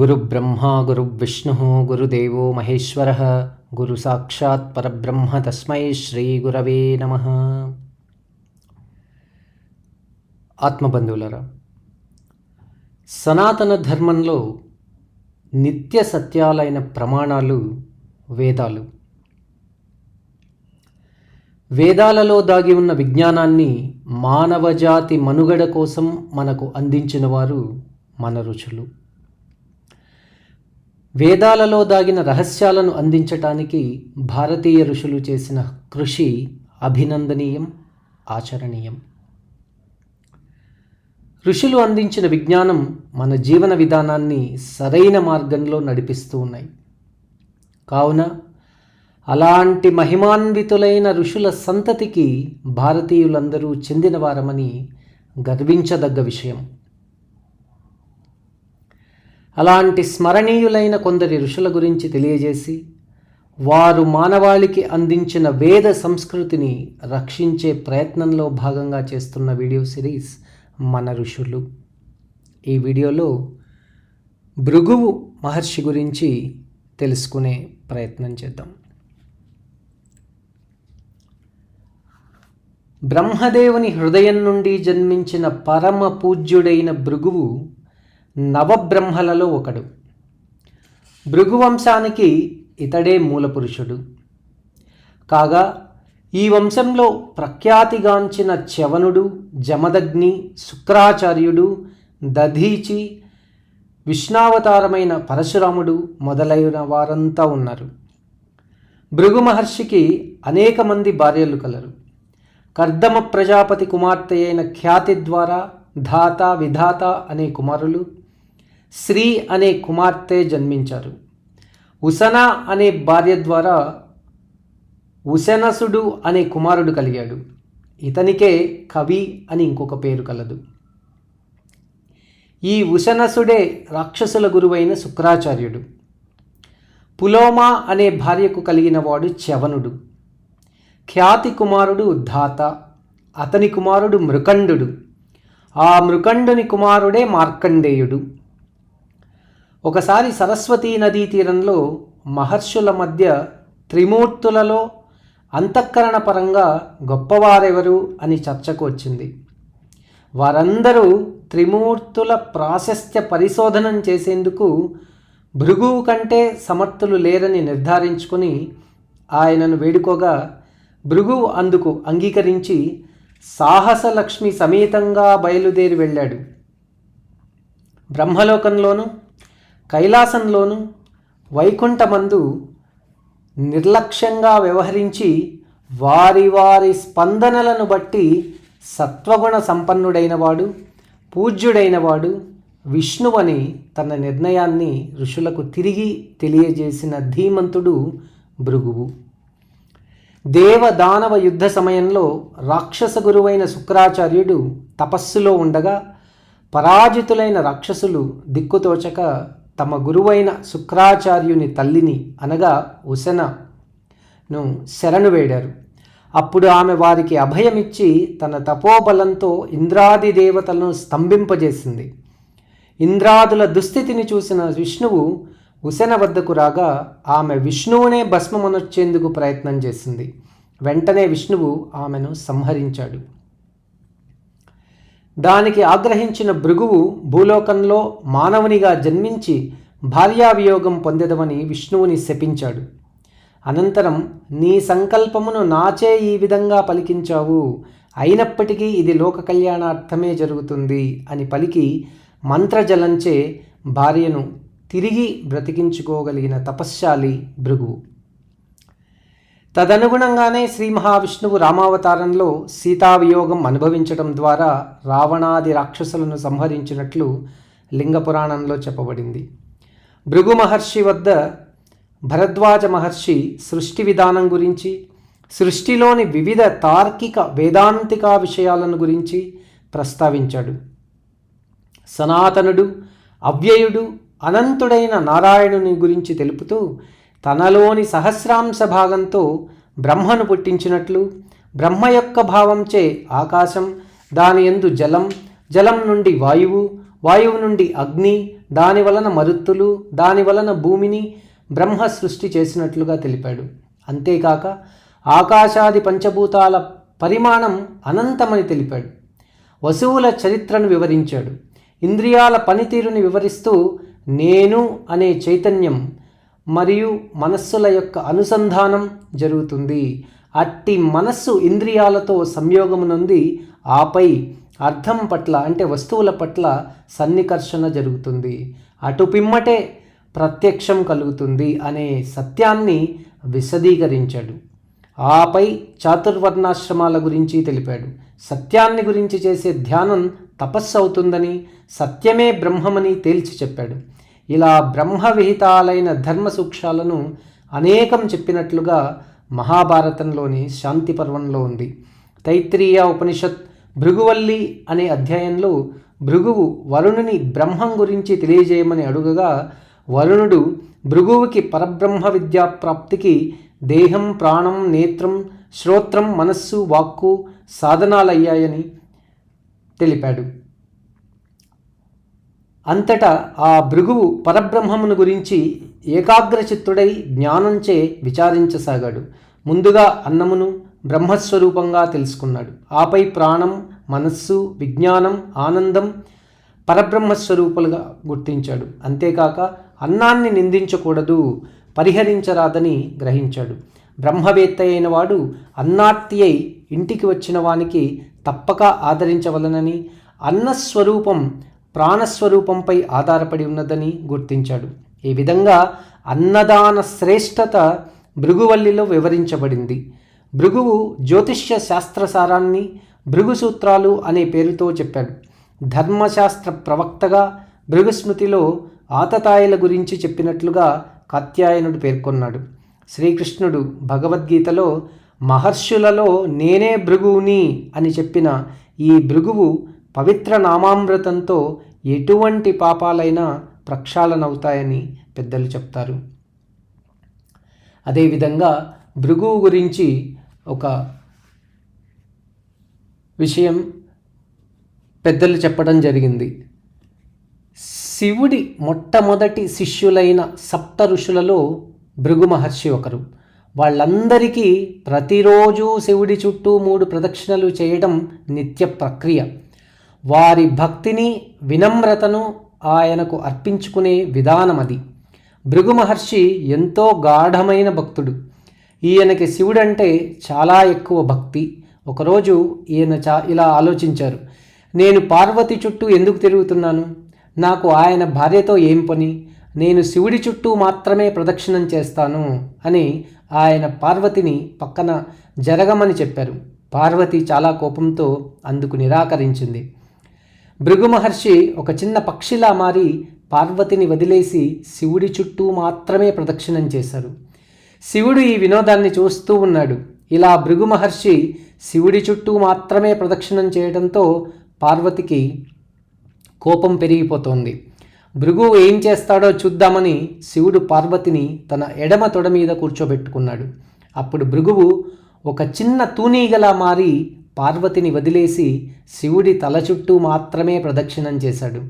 గురుబ్రహ్మ గురువిష్ణు గురుదేవో మహేశ్వర గురు సాక్షాత్ పరబ్రహ్మ తస్మై శ్రీ గురవే నమ ఆత్మబంధువులరా సనాతన ధర్మంలో నిత్య సత్యాలైన ప్రమాణాలు వేదాలు. వేదాలలో దాగి ఉన్న విజ్ఞానాన్ని మానవజాతి మనుగడ కోసం మనకు అందించిన వారు మన రుచులు వేదాలలో దాగిన రహస్యాలను అందించటానికి భారతీయ ఋషులు చేసిన కృషి అభినందనీయం ఆచరణీయం. ఋషులు అందించిన విజ్ఞానం మన జీవన విధానాన్ని సరైన మార్గంలో నడిపిస్తూ ఉన్నాయి. కావున అలాంటి మహిమాన్వితులైన ఋషుల సంతతికి భారతీయులందరూ చెందినవారమని గర్వించదగ్గ విషయం. అలాంటి స్మరణీయులైన కొందరి ఋషుల గురించి తెలియజేసి వారు మానవాళికి అందించిన వేద సంస్కృతిని రక్షించే ప్రయత్నంలో భాగంగా చేస్తున్న వీడియో సిరీస్ మన ఋషులు. ఈ వీడియోలో భృగువు మహర్షి గురించి తెలుసుకునే ప్రయత్నం చేద్దాం. బ్రహ్మదేవుని హృదయం నుండి జన్మించిన పరమ పూజ్యుడైన భృగువు నవబ్రహ్మలలో ఒకడు. భృగువంశానికి ఇతడే మూలపురుషుడు. కాగా ఈ వంశంలో ప్రఖ్యాతిగాంచిన చవనుడు జమదగ్ని శుక్రాచార్యుడు దధీచి విష్ణావతారమైన పరశురాముడు మొదలైన వారంతా ఉన్నారు. భృగు మహర్షికి అనేక మంది భార్యలు కలరు. కర్దమ ప్రజాపతి కుమార్తె అయిన ఖ్యాతి ద్వారా ధాత విధాత అనే కుమారులు శ్రీ అనే కుమార్తె జన్మించారు. ఉసన అనే భార్య ద్వారా ఉసనసుడు అనే కుమారుడు కలిగాడు. ఇతనికే కవి అని ఇంకొక పేరు కలదు. ఈ ఉశనసుడే రాక్షసుల గురువైన శుక్రాచార్యుడు. పులోమా అనే భార్యకు కలిగిన వాడు చవనుడు ఖ్యాతి కుమారుడు ధాత అతని కుమారుడు మృకండు. ఆ మృకండుని కుమారుడే మార్కండేయుడు. ఒకసారి సరస్వతీ నదీ తీరంలో మహర్షుల మధ్య త్రిమూర్తులలో అంతఃకరణ పరంగా గొప్పవారెవరు అని చర్చకు వచ్చింది. వారందరూ త్రిమూర్తుల ప్రాశస్త్య పరిశోధనం చేసేందుకు భృగువు కంటే సమర్థులు లేరని నిర్ధారించుకొని ఆయనను వేడుకోగా భృగువు అందుకు అంగీకరించి సాహసలక్ష్మి సమేతంగా బయలుదేరి వెళ్ళాడు. బ్రహ్మలోకంలోనూ కైలాసంలోనూ వైకుంఠమందు నిర్లక్ష్యంగా వ్యవహరించి వారి వారి స్పందనలను బట్టి సత్వగుణ సంపన్నుడైనవాడు పూజ్యుడైనవాడు విష్ణువని తన నిర్ణయాన్ని ఋషులకు తిరిగి తెలియజేసిన ధీమంతుడు భృగువు. దేవదానవ యుద్ధ సమయంలో రాక్షస గురువైన శుక్రాచార్యుడు తపస్సులో ఉండగా పరాజితులైన రాక్షసులు దిక్కుతోచక తమ గురువైన శుక్రాచార్యుని తల్లిని అనగా ఉసనను శరణు వేడారు. అప్పుడు ఆమె వారికి అభయమిచ్చి తన తపోబలంతో ఇంద్రాది దేవతలను స్తంభింపజేసింది. ఇంద్రాదుల దుస్థితిని చూసిన విష్ణువు ఉసెన వద్దకు రాగా ఆమె విష్ణువునే భస్మమునొచ్చేందుకు ప్రయత్నం చేసింది. వెంటనే విష్ణువు ఆమెను సంహరించాడు. దానికి ఆగ్రహించిన భృగువు భూలోకంలో మానవునిగా జన్మించి భార్యావియోగం పొందెదమని విష్ణువుని శపించాడు. అనంతరం నీ సంకల్పమును నాచే ఈ విధంగా పలికించావు. అయినప్పటికీ ఇది లోక కళ్యాణార్థమే జరుగుతుంది అని పలికి మంత్రజలంచే భార్యను తిరిగి బ్రతికించుకోగలిగిన తపశ్శాలి భృగువు. తదనుగుణంగానే శ్రీ మహావిష్ణువు రామావతారంలో సీతావియోగం అనుభవించడం ద్వారా రావణాది రాక్షసులను సంహరించినట్లు లింగపురాణంలో చెప్పబడింది. భృగు మహర్షి వద్ద భరద్వాజ మహర్షి సృష్టి విధానం గురించి సృష్టిలోని వివిధ తార్కిక వేదాంతిక విషయాలను గురించి ప్రస్తావించాడు. సనాతనుడు అవ్యయుడు అనంతుడైన నారాయణుని గురించి తెలుపుతూ తనలోని సహస్రాంశ భాగంతో బ్రహ్మను పుట్టించినట్లు బ్రహ్మ యొక్క భావంచే ఆకాశం దాని ఎందు జలం జలం నుండి వాయువు వాయువు నుండి అగ్ని దాని వలన మరుత్తులు దాని వలన భూమిని బ్రహ్మ సృష్టి చేసినట్లుగా తెలిపాడు. అంతేకాక ఆకాశాది పంచభూతాల పరిమాణం అనంతమని తెలిపాడు. వసువుల చరిత్రను వివరించాడు. ఇంద్రియాల పనితీరుని వివరిస్తూ నేను అనే చైతన్యం మరియు మనస్సుల యొక్క అనుసంధానం జరుగుతుంది. అట్టి మనస్సు ఇంద్రియాలతో సంయోగమునుంది ఆపై అర్థం పట్ల అంటే వస్తువుల పట్ల సన్నికర్షణ జరుగుతుంది. అటు పిమ్మటే ప్రత్యక్షం కలుగుతుంది అనే సత్యాన్ని విశదీకరించాడు. ఆపై చాతుర్వర్ణాశ్రమాల గురించి తెలిపాడు. సత్యాన్ని గురించి చేసే ధ్యానం తపస్సు అవుతుందని సత్యమే బ్రహ్మమని తేల్చి చెప్పాడు. ఇలా బ్రహ్మవిహితాలైన ధర్మ సూక్ష్మాలను అనేకం చెప్పినట్లుగా మహాభారతంలోని శాంతి పర్వంలో ఉంది. తైత్రీయ ఉపనిషత్ భృగువల్లి అనే అధ్యాయంలో భృగువు వరుణుని బ్రహ్మం గురించి తెలియజేయమని అడుగగా వరుణుడు భృగువుకి పరబ్రహ్మ విద్యా ప్రాప్తికి దేహం ప్రాణం నేత్రం శ్రోత్రం మనస్సు వాక్కు సాధనాలయ్యాయని తెలిపాడు. అంతటా ఆ భృగువు పరబ్రహ్మమును గురించి ఏకాగ్రచిత్తుడై జ్ఞానంచే విచారించసాగాడు. ముందుగా అన్నమును బ్రహ్మస్వరూపంగా తెలుసుకున్నాడు. ఆపై ప్రాణం మనస్సు విజ్ఞానం ఆనందం పరబ్రహ్మస్వరూపులుగా గుర్తించాడు. అంతేకాక అన్నాన్ని నిందించకూడదు పరిహరించరాదని గ్రహించాడు. బ్రహ్మవేత్త అయిన వాడు అన్నార్తి అయి ఇంటికి వచ్చిన వానికి తప్పక ఆదరించవలనని అన్నస్వరూపం ప్రాణస్వరూపంపై ఆధారపడి ఉన్నదని గుర్తించాడు. ఈ విధంగా అన్నదాన శ్రేష్టత భృగువల్లిలో వివరించబడింది. భృగువు జ్యోతిష్య శాస్త్రసారాన్ని భృగు సూత్రాలు అనే పేరుతో చెప్పాడు. ధర్మశాస్త్ర ప్రవక్తగా భృగుస్మృతిలో ఆతతాయిల గురించి చెప్పినట్లుగా కాత్యాయనుడు పేర్కొన్నాడు. శ్రీకృష్ణుడు భగవద్గీతలో మహర్షులలో నేనే భృగువుని అని చెప్పిన ఈ భృగువు పవిత్ర నామామృతంతో ఎటువంటి పాపాలైనా ప్రక్షాళనవుతాయని పెద్దలు చెప్తారు. అదేవిధంగా భృగు గురించి ఒక విషయం పెద్దలు చెప్పడం జరిగింది. శివుడి మొట్టమొదటి శిష్యులైన సప్త ఋషులలో భృగు మహర్షి ఒకరు. వాళ్ళందరికీ ప్రతిరోజు శివుడి చుట్టూ మూడు ప్రదక్షిణలు చేయడం నిత్య ప్రక్రియ. వారి భక్తిని వినమ్రతను ఆయనకు అర్పించుకునే విధానమది భృగు మహర్షి ఎంతో గాఢమైన భక్తుడు. ఈయనకి శివుడంటే చాలా ఎక్కువ భక్తి. ఒకరోజు ఈయన చా ఇలా ఆలోచించారు. నేను పార్వతి చుట్టూ ఎందుకు తిరుగుతున్నాను? నాకు ఆయన భార్యతో ఏం పని? నేను శివుడి చుట్టూ మాత్రమే ప్రదక్షిణం చేస్తాను అని ఆయన పార్వతిని పక్కన జరగమని చెప్పారు. పార్వతి చాలా కోపంతో అందుకు నిరాకరించింది. భృగు మహర్షి ఒక చిన్న పక్షిలా మారి పార్వతిని వదిలేసి శివుడి చుట్టూ మాత్రమే ప్రదక్షిణం చేశారు. శివుడు ఈ వినోదాన్ని చూస్తూ ఉన్నాడు. ఇలా భృగు మహర్షి శివుడి చుట్టూ మాత్రమే ప్రదక్షిణం చేయడంతో పార్వతికి కోపం పెరిగిపోతోంది. భృగు ఏం చేస్తాడో చూద్దామని శివుడు పార్వతిని తన ఎడమ తొడ మీద కూర్చోబెట్టుకున్నాడు. అప్పుడు భృగువు ఒక చిన్న తూనీగలా మారి పార్వతిని వదిలేసి శివుడి తల చుట్టూ మాత్రమే ప్రదక్షిణం చేశాడు.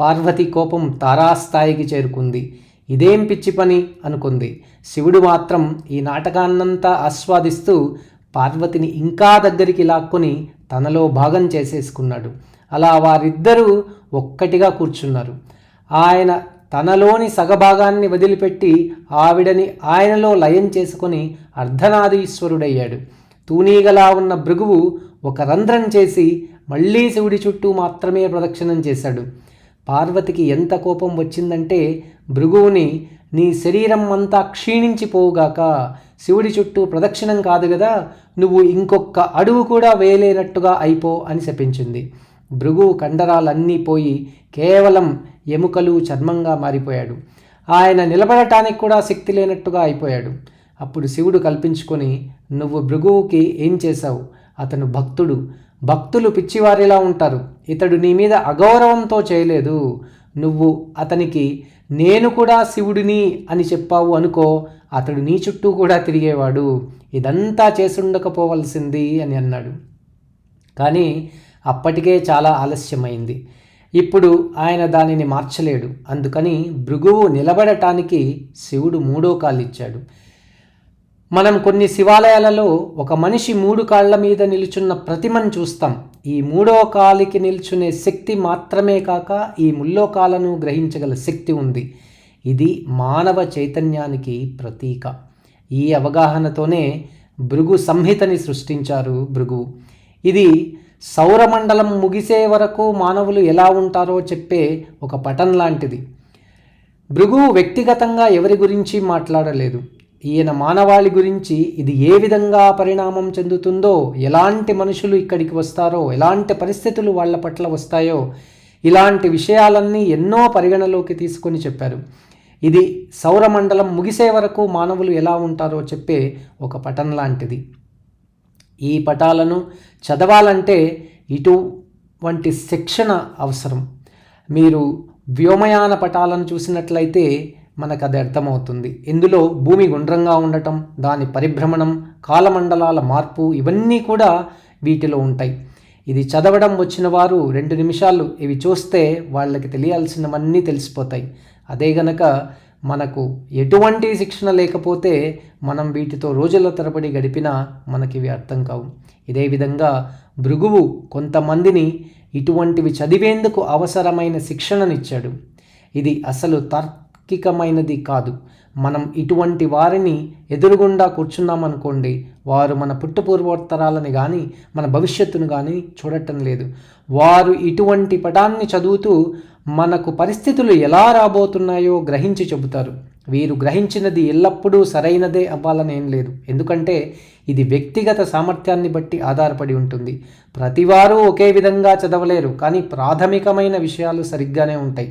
పార్వతి కోపం తారాస్థాయికి చేరుకుంది. ఇదేం పిచ్చి పని? అనుకుంది. శివుడు మాత్రం ఈ నాటకాన్నంతా ఆస్వాదిస్తూ పార్వతిని ఇంకా దగ్గరికి లాక్కొని తనలో భాగం చేసేసుకున్నాడు. అలా వారిద్దరూ ఒక్కటిగా కూర్చున్నారు. ఆయన తనలోని సగభాగాన్ని వదిలిపెట్టి ఆవిడని ఆయనలో లయం చేసుకొని అర్ధనాదీశ్వరుడయ్యాడు. తూనీగలా ఉన్న భృగువు ఒక రంధ్రం చేసి మళ్ళీ శివుడి చుట్టూ మాత్రమే ప్రదక్షిణం చేశాడు. పార్వతికి ఎంత కోపం వచ్చిందంటే భృగువుని నీ శరీరం అంతా క్షీణించిపోగాక శివుడి చుట్టూ ప్రదక్షిణం కాదు కదా నువ్వు ఇంకొక అడుగు కూడా వేయలేనట్టుగా అయిపో అని శపించింది. భృగు కండరాలన్నీ పోయి కేవలం ఎముకలు చర్మంగా మారిపోయాడు. ఆయన నిలబడటానికి కూడా శక్తి లేనట్టుగా అయిపోయాడు. అప్పుడు శివుడు కల్పించుకొని నువ్వు భృగువుకి ఏం చేశావు? అతను భక్తుడు. భక్తులు పిచ్చివారిలా ఉంటారు. ఇతడు నీ మీద అగౌరవంతో చేయలేదు. నువ్వు అతనికి నేను కూడా శివుడిని అని చెప్పావు అనుకో అతడు నీ చుట్టూ కూడా తిరిగేవాడు. ఇదంతా చేసుండకపోవలసింది అని అన్నాడు. కానీ అప్పటికే చాలా ఆలస్యమైంది. ఇప్పుడు ఆయన దానిని మార్చలేడు. అందుకని భృగువు నిలబడటానికి శివుడు మూడో కాలు ఇచ్చాడు మనం కొన్ని శివాలయాలలో ఒక మనిషి మూడు కాళ్ళ మీద నిలుచున్న ప్రతిమను చూస్తాం. ఈ మూడో కాలికి నిల్చునే శక్తి మాత్రమే కాక ఈ ముల్లోకాలను గ్రహించగల శక్తి ఉంది. ఇది మానవ చైతన్యానికి ప్రతీక. ఈ అవగాహనతోనే భృగు సంహితని సృష్టించారు భృగు. ఇది సౌరమండలం ముగిసే వరకు మానవులు ఎలా ఉంటారో చెప్పే ఒక పటం లాంటిది. భృగు వ్యక్తిగతంగా ఎవరి గురించి మాట్లాడలేదు. ఈయన మానవాళి గురించి ఇది ఏ విధంగా పరిణామం చెందుతుందో ఎలాంటి మనుషులు ఇక్కడికి వస్తారో ఎలాంటి పరిస్థితులు వాళ్ళ పట్ల వస్తాయో ఇలాంటి విషయాలన్నీ ఎన్నో పరిగణలోకి తీసుకొని చెప్పారు. ఇది సౌరమండలం ముగిసే వరకు మానవులు ఎలా ఉంటారో చెప్పే ఒక పటం లాంటిది. ఈ పటాలను చదవాలంటే ఇటువంటి శిక్షణ అవసరం. మీరు వ్యోమయాన పటాలను చూసినట్లయితే మనకు అది అర్థమవుతుంది. ఇందులో భూమి గుండ్రంగా ఉండటం దాని పరిభ్రమణం కాలమండలాల మార్పు ఇవన్నీ కూడా వీటిలో ఉంటాయి. ఇది చదవడం వచ్చిన వారు రెండు నిమిషాలు ఇవి చూస్తే వాళ్ళకి తెలియాల్సినవన్నీ తెలిసిపోతాయి. అదే గనక మనకు ఎటువంటి శిక్షణ లేకపోతే మనం వీటితో రోజుల తరబడి గడిపినా మనకి ఇవి అర్థం కావు. ఇదే విధంగా భృగువు కొంతమందిని ఇటువంటివి చదివేందుకు అవసరమైన శిక్షణనిచ్చాడు. ఇది అసలు తార్కికమైనది కాదు. మనం ఇటువంటి వారిని ఎదురుగుండా కూర్చున్నామనుకోండి వారు మన పుట్టుపూర్వోత్తరాలని కానీ మన భవిష్యత్తును కానీ చూడటం లేదు. వారు ఇటువంటి పటాన్ని చదువుతూ మనకు పరిస్థితులు ఎలా రాబోతున్నాయో గ్రహించి చెబుతారు. వీరు గ్రహించినది ఎల్లప్పుడూ సరైనదే అవ్వాలనేం లేదు. ఎందుకంటే ఇది వ్యక్తిగత సామర్థ్యాన్ని బట్టి ఆధారపడి ఉంటుంది. ప్రతివారు ఒకే విధంగా చదవలేరు కానీ ప్రాథమికమైన విషయాలు సరిగ్గానే ఉంటాయి.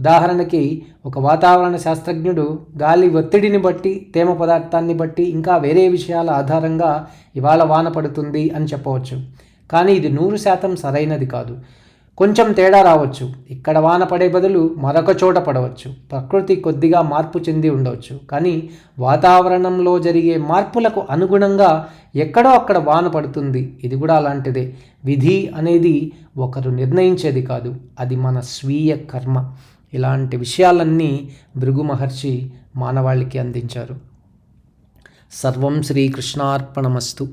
ఉదాహరణకి ఒక వాతావరణ శాస్త్రజ్ఞుడు గాలి ఒత్తిడిని బట్టి తేమ పదార్థాన్ని బట్టి ఇంకా వేరే విషయాల ఆధారంగా ఇవాళ వాన పడుతుంది అని చెప్పవచ్చు. కానీ ఇది నూరు శాతం సరైనది కాదు. కొంచెం తేడా రావచ్చు. ఇక్కడ వాన పడే బదులు మరొక చోట పడవచ్చు. ప్రకృతి కొద్దిగా మార్పు చెంది ఉండవచ్చు. కానీ వాతావరణంలో జరిగే మార్పులకు అనుగుణంగా ఎక్కడో అక్కడ వాన పడుతుంది. ఇది కూడా అలాంటిదే. విధి అనేది ఒకరు నిర్ణయించేది కాదు. అది మన స్వీయ కర్మ. ఇలాంటి విషయాలన్నీ భృగు మహర్షి మానవాళికి అందించారు. సర్వం శ్రీకృష్ణార్పణమస్తు.